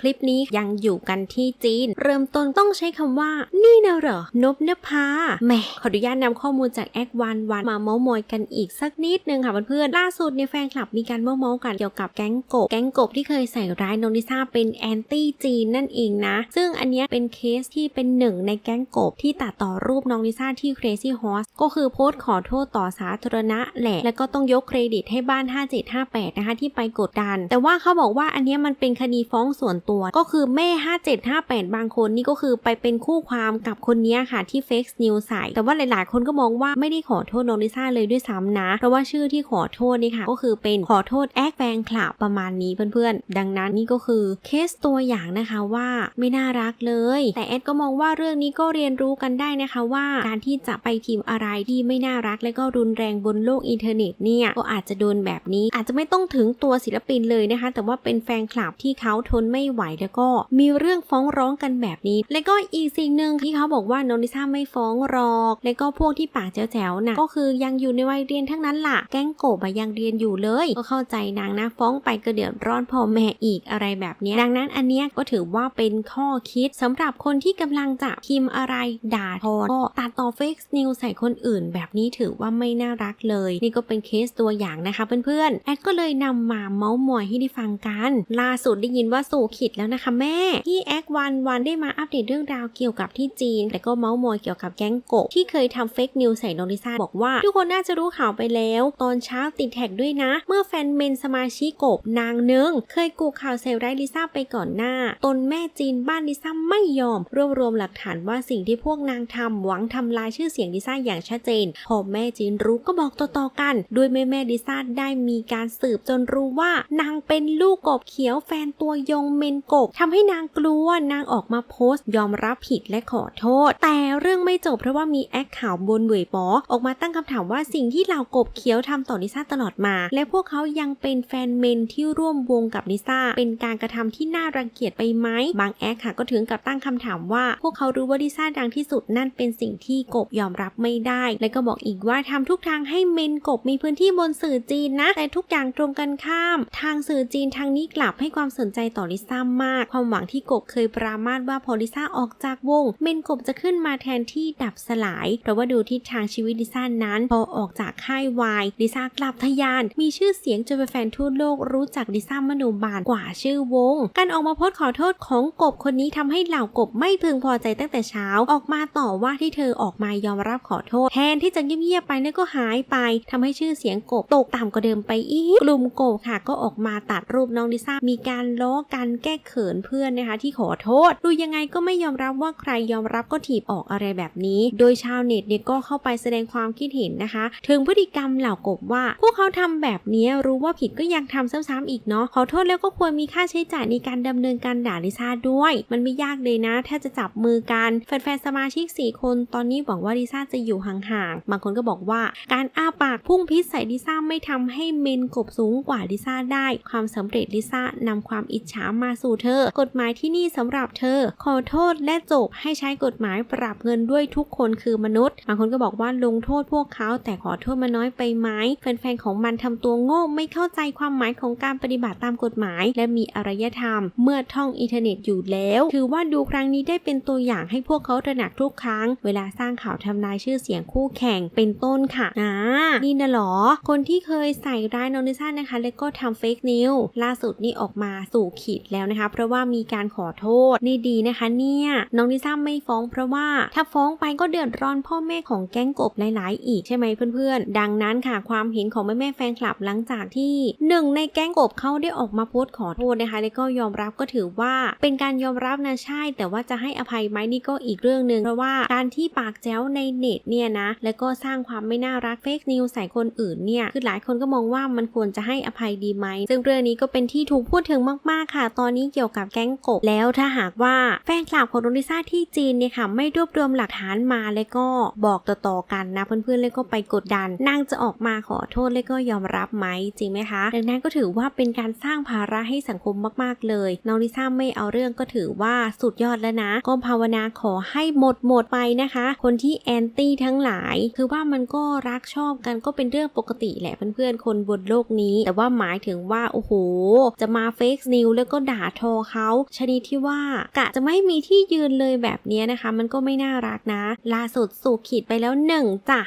คลิปนี้ยังอยู่กันที่จีน เริ่มต้นต้องใช้คำว่า นี่นะเหรอนบเนภาแหมขออนุญาตนำข้อมูลจากแอควันวันมาเมาส์มอยกันอีกสักนิดนึงค่ะเพื่อนๆล่าสุดเนี่ยแฟนคลับมีการเมาส์มอยกันเกี่ยวกับแก๊งกบแก๊งกบที่เคยใส่ร้ายน้องลิซ่าเป็นแอนตี้จีนนั่นเองนะ ซึ่งอันนี้เป็นเคสที่เป็นหนึ่งในแก๊งกบที่ตัดต่อรูปน้องลิซ่าที่ Crazy Horse ก็คือโพสต์ขอโทษต่อสาธารณะแหละ แล้วก็ต้องยกเครดิตให้บ้าน 5758 นะคะที่ไปกดดัน แต่ว่าเขาบอกว่าอันนี้มันเป็นคดีฟ้องส่วนตัว ก็คือแม่ 5758 บางคนนี่ก็คือไปเป็นคู่ความกับคนนี้ค่ะที่ Fake News ใส่แต่ว่าหลาย ๆ คนก็มองว่าไม่ได้ขอโทษน้องลิซ่าเลยด้วยซ้ำนะ เพราะว่าชื่อที่ขอโทษนี่ค่ะ ก็คือเป็นขอโทษแอคแฟนคลับประมาณนี้เพื่อน ๆ ดังนั้นนี่ก็คือเคสตัวอย่างนะคะว่าไม่น่ารักเลย แต่แอดก็มองว่าเรื่องนี้ก็เรียนรู้กันได้นะคะว่าการที่จะไปพิมพ์อะไรที่ไม่น่ารักและก็รุนแรงบนโลกอินเทอร์เน็ตเนี่ยก็อาจจะโดนแบบนี้ อาจจะไม่ต้องถึงตัวศิลปินเลยนะคะ แต่ว่าเป็นแฟนคลับที่เขาทนไม่ไหวแล้วก็มีเรื่องฟ้องร้องกันแบบนี้ และก็อีกสิ่งหนึ่งที่เขาบอกว่าน้องลิซ่าไม่ฟ้องหรอก และก็พวกที่ปากแจ๋วๆนะก็คือยังอยู่ในวัยเรียนทั้งนั้นล่ะ แก๊งโกบยังเรียนอยู่เลย ก็เข้าใจนางนะฟ้องไปก็เดือดร้อนพ่อแม่อีกอะไรแบบนี้ดังนั้นอันเนี้ยก็ถือว่าเป็นข้อคิดสำหรับคนที่กำลังจะพิมพ์อะไรด่าทอก็ตัดต่อเฟกซ์นิวใส่คนอื่น แบบนี้ถือว่าไม่น่ารักเลย นี่ก็เป็นเคสตัวอย่างนะคะเพื่อนๆแอดก็เลยนำมาเมาส์มอยให้ได้ฟังกัน ล่าสุดได้ยินว่าสู่ขิดแล้วนะคะแม่ที่แอควันวันได้มาอัปเดตเรื่องราวเกี่ยวกับที่จีน แต่ก็เมาส์มอยเกี่ยวกับแก๊งโกะที่เคยทำเฟกนิวใส่น้องลิซ่าบอกว่า ทุกคนน่าจะรู้ข่าวไปแล้ว ตอนเช้าติดแท็กด้วยนะ เมื่อแฟนเมนสมาชิกกบนางหนึงเคยกูข่าวเซลไรลิซ่าไปก่อนหน้า ตนแม่จีนบ้านลิซ่าไม่ยอม รวบรวมหลักฐานว่าสิ่งที่พวกนางทำหวังทำลายชื่อเสียงลิซ่าอย่างชัดเจนพอแม่จีนรู้ก็บอกต่อๆกันโดยแม่แม่ลิซ่าได้มีการสืบจนรู้ว่านางเป็นลูกกบเขียวแฟนตัวยงเมนกบทำให้นางกลัวนางออกมาโพสต์ ยอมรับผิดและขอโทษ แต่เรื่องไม่จบเพราะว่ามีแอคข่าวบนเว่ยป๋อออกมาตั้งคำถามว่าสิ่งที่เหล่ากบเขียวทำต่อลิซ่าตลอดมา และพวกเขายังเป็นแฟนเมนที่ร่วมวงกับลิซ่าเป็นการกระทำที่น่ารังเกียจไปไหมบางแอคค่ะก็ถึงกับตั้งคำถามว่า พวกเขารู้ว่าลิซ่าดังที่สุดนั่นเป็นสิ่งที่กบยอมรับไม่ได้ และก็บอกอีกว่าทำทุกทางให้เมนกบมีพื้นที่บนสื่อจีนนะ แต่ทุกอย่างตรงกันข้าม ทางสื่อจีนทางนี้กลับให้ความสนใจต่อลิซ่ามาก ความหวังที่กบเคยปรามาสว่าพอลิซ่าออกจากวง เมนกบจะขึ้นมาแทนที่ดับสลาย เพราะว่าดูทิศทางชีวิตลิซ่านั้น พอออกจากค่ายวายลิซ่ากลับทะยาน มีชื่อเสียงจนแฟนทั่วโลกรู้จักลิซ่ามโนบาลกว่าชื่อวง การออกมาโพสขอโทษของกบคนนี้ทำให้เหล่ากบไม่พึงพอใจตั้งแต่เช้าออกมาต่อว่าที่เธอออกมายอมรับขอโทษ แทนที่จะเงียบๆไปแล้วก็หายไปทำให้ชื่อเสียงกบตกต่ำกว่าเดิมไปอีกกลุ่มโกบค่ะก็ออกมาตัดรูปน้องลิซ่ามีการล้อกันแก้เขินเพื่อนนะคะที่ขอโทษ ดูยังไงก็ไม่ยอมรับว่าใครยอมรับก็ถีบออกอะไรแบบนี้ โดยชาวเน็ตเนี่ยก็เข้าไปแสดงความคิดเห็นนะคะ ถึงพฤติกรรมเหล่ากบว่า พวกเขาทำแบบนี้รู้ว่าผิดก็ยังทำซ้ำๆอีกเนาะขอโทษแล้วก็ควรมีค่าใช้จ่ายในการดำเนินการด่าลิซ่าด้วย มันไม่ยากเลยนะ ถ้าจะจับมือกันแฟนๆสมาชิก 4 คนตอนนี้หวังว่าลิซ่าจะอยู่ห่างๆบางคนก็บอกว่า การอ้าปากพุ่งพิษใส่ลิซ่าไม่ทำให้เมนกบสูงกว่าลิซ่าได้ ความสำเร็จลิซ่านำความอิจฉามาสูเธอ กฎหมายที่นี่สำหรับเธอ ขอโทษและจบให้ใช้กฎหมายปรับเงินด้วยทุกคนคือมนุษย์บางคนก็บอกว่าลงโทษพวกเขาแต่ขอโทษมาน้อยไปไหมแฟนๆของมันทำตัวโง่ไม่เข้าใจความหมายของการปฏิบัติตามกฎหมาย และมีอารยธรรม เมื่อท่องอินเทอร์เน็ตอยู่แล้ว ถือว่าดูครั้งนี้ได้เป็นตัวอย่างให้พวกเขาตระหนักทุกครั้ง เวลาสร้างข่าวทำลายชื่อเสียงคู่แข่งเป็นต้นค่ะอ่านี่นะหรอ คนที่เคยใส่ร้ายน้องลิซ่านะคะ แล้วก็ทำเฟกนิวล่าสุดนี่ออกมาสู่ขีดแล้วนะคะเพราะว่ามีการขอโทษนี่ดีนะคะ เนี่ยน้องลิซ่าไม่ฟ้องเพราะว่าถ้าฟ้องไปก็เดือดร้อนพ่อแม่ของแก๊งกบหลาย ๆ อีกใช่ไหมเพื่อนๆ ดังนั้นค่ะความเห็นของแม่แม่แฟนคลับหลังจากที่หนึ่งในแก๊งกบเขาได้ออกมาโพสต์ขอโทษนะคะแล้วก็ยอมรับก็ถือว่าเป็นการยอมรับนะใช่ แต่ว่าจะให้อภัยไหมนี่ก็อีกเรื่องหนึ่งเพราะว่าการที่ปากแจ้วในเน็ตเนี่ยนะแล้วก็สร้างความไม่น่ารักเฟกนิวใส่คนอื่นเนี่ยคือหลายคนก็มองว่ามันควรจะให้อภัยดีไหมซึ่งเรื่องนี้ก็เป็นที่ถูกพูดถึงมาก ๆ ค่ะ ตอนนี้เกี่ยวกับแก๊งกบ แล้วถ้าหากว่าแฟนคลับของโดนิซ่าที่จีนเนี่ยค่ะไม่รวบรวมหลักฐานมาแล้วก็บอกต่อๆกันนะเพื่อนๆเลยก็ไปกดดันนางจะออกมาขอโทษแล้วก็ยอมรับไหมจริงไหมคะ ดังนั้นก็ถือว่าเป็นการสร้างภาระให้สังคมมากๆเลยน้องลิซ่าไม่เอาเรื่องก็ถือว่าสุดยอดแล้วนะ ก็ภาวนาขอให้หมดหมดไปนะคะ คนที่แอนตี้ทั้งหลาย คือว่ามันก็รักชอบกันก็เป็นเรื่องปกติแหละเพื่อนๆคนบนโลกนี้ แต่ว่าหมายถึงว่าโอ้โห จะมาเฟกนิวแล้วก็ด่าโทรเขาชนิดที่ว่ากะจะไม่มีที่ยืนเลยแบบนี้นะคะ มันก็ไม่น่ารักนะล่าสุดสู่ขีดไปแล้วหนึ่งจ้ะ